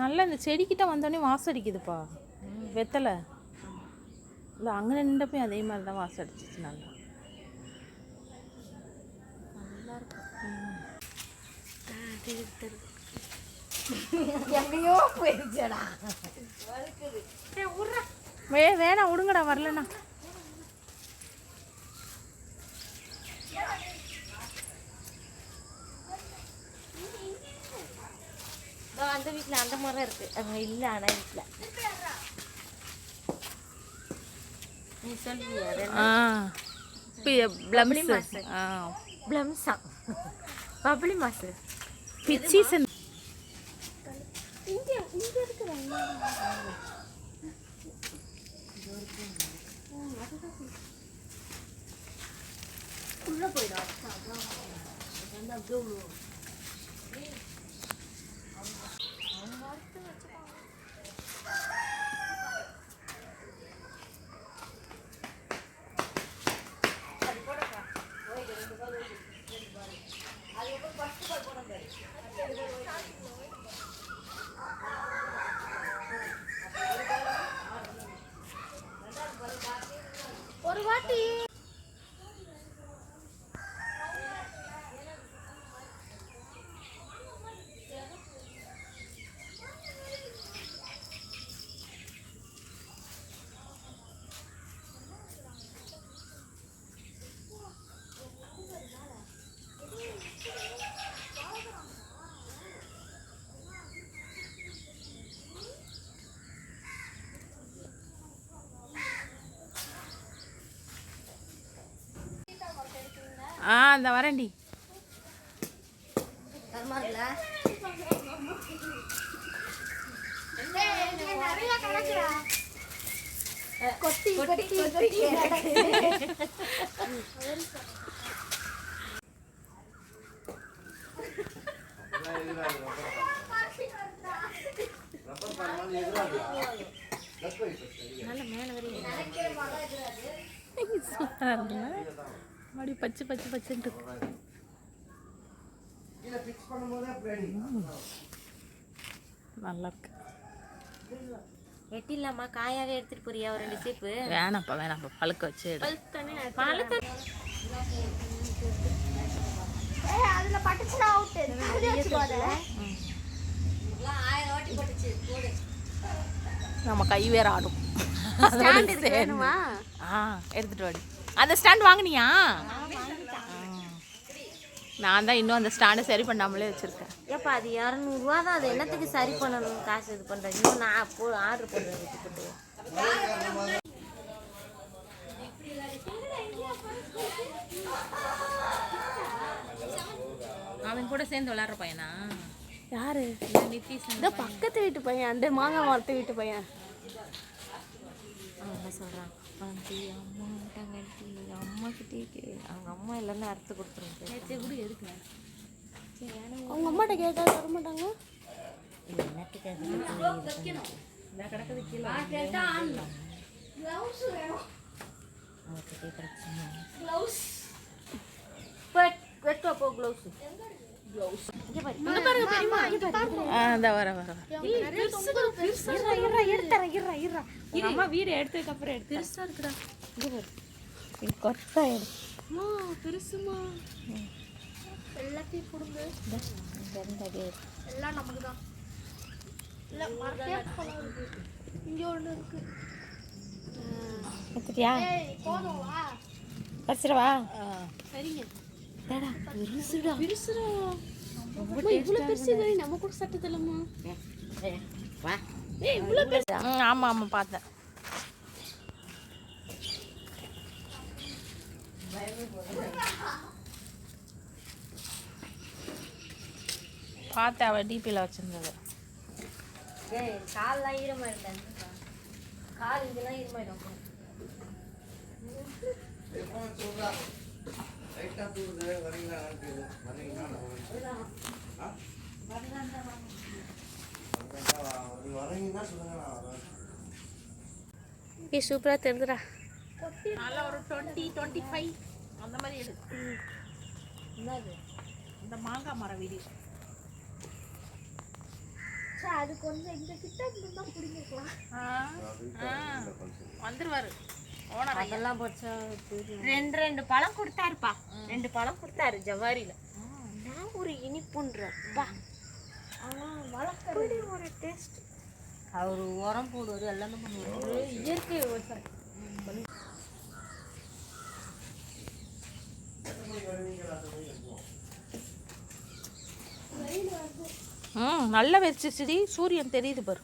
நல்லா இந்த செடிக்கிட்ட வந்தோடனே வாசம் அடிக்குதுப்பா. வெத்தலை. இல்லை அங்கே நின்றப்பயும் அதே மாதிரி தான் வாசம் அடிச்சிச்சு நல்லா. எங்கேயோ போயிருச்சடா. வே வேணாம் விடுங்கடா வரலண்ணா. அந்த வீட்டில் அந்த மரம் இருக்கு அங்கே இல்லை ஆனால் வீட்டில் நீ சொல்லுவியா ஆ பிளம்ஸ் ஆ பிளம்ஸா பப்ளி மாசு பிச்சீசன் ஒரு ஆ வரேன்டி. கொட்டி கொட்டி நல்ல மேலே இருக்குல்ல அப்படி பச்சை பச்சை பச்சைன்ட்டு. நல்லா இருக்கு. வெட்டிடலாமா? காயாவே எடுத்துட்டு போறியா ஒரு ரெண்டு சீப்பு வேணாம்ப்பா வேணாம்ப்பா. பழுக்க வச்சு எடு. பழத்தை அதுல பட்டுச்சுனா அவுட் நம்ம கை வேற ஆடும். சேர்ந்து. ஆ எடுத்துட்டு வாடி. அந்த ஸ்டாண்ட் வாங்குனியா. நான் தான் இன்னும் அந்த ஸ்டாண்டை சரி பண்ணாமலே வச்சிருக்கேன். ஏப்பா அது இரநூறுவா தான் அது. என்னத்துக்கு சரி பண்ணணும்? காசு இது பண்ணுறேன் இன்னும் நான் போ ஆர்டர் பண்ணுறேன் போட்டு அவன் கூட சேர்ந்து விளாட்ற பையனா? யாரு? நிதிஷ் இந்த பக்கத்து வீட்டு பையன். அந்த மாங்காய் மரத்து வீட்டு பையன். அவன் சொல்கிறான் ஆண்டி அம்மா தங்கட்டி அம்மா கிட்டே கே அவங்க அம்மா இல்லைன்னு அறுத்து கொடுத்துருங்க கூட எதுக்கு அவங்க அம்மாட்ட கேட்டா தர மாட்டாங்க. என்னத்துக்கு அது அவர்கிட்ட பிரச்சனை பட் வெட்டுவா போ க்ளவுஸ் வீடு எடுத்ததுக்கு அப்புறம் எடுத்து பெருசா இருக்குடா. இங்கே பாரு. இது கொத்தா எடு பெருசுமா. எல்லாத்தையும் கொடுங்க. எல்லாம் நமக்கு தான் இங்க ஒண்ணு இருக்கு. எடுத்துட்டியா? சரிங்க. தேடா பெருசுடா பெருசுடா அம்மா இவ்வளவு பெருசு நம்ம கூட சட்டத்தில்லம்மா வா ஏய் இவ்வளவு பெருசு ஆமாம் ஆமாம் பார்த்தேன் பார்த்தேன் அவள் டிபியில் வச்சுருந்தது கால்லாம் ஈரமாயிடும் கால் இதெல்லாம் ஈரமாயிடும் சூப்பரா தெரியுதுடா நல்லா ஒரு டுவெண்ட்டி டுவெண்ட்டி ஃபைவ் அந்த மாதிரி எடு. என்னது? இந்த மாங்காய் மரம் வீடியோ சே அது கொஞ்சம் இந்த கிட்ட இருந்தா பிடிங்கிக்கலாம் வந்துருவாரு. ஓனர் அதெல்லாம் போச்சா? ரெண்டு ரெண்டு பழம் கொடுத்தாருப்பா. ரெண்டு பழம் கொடுத்தாரு ஜவாரியில நான் ஒரு இனிப்புன்றப்பா ஆனா வளர்க்க ஒரு டேஸ்ட் அவர் உரம் போடுவார் எல்லாமே பண்ணுவார். இயற்கை விவசாயம். ம் நல்லா வெச்சிச்சுடி சூரியன் தெரியுது பாரு.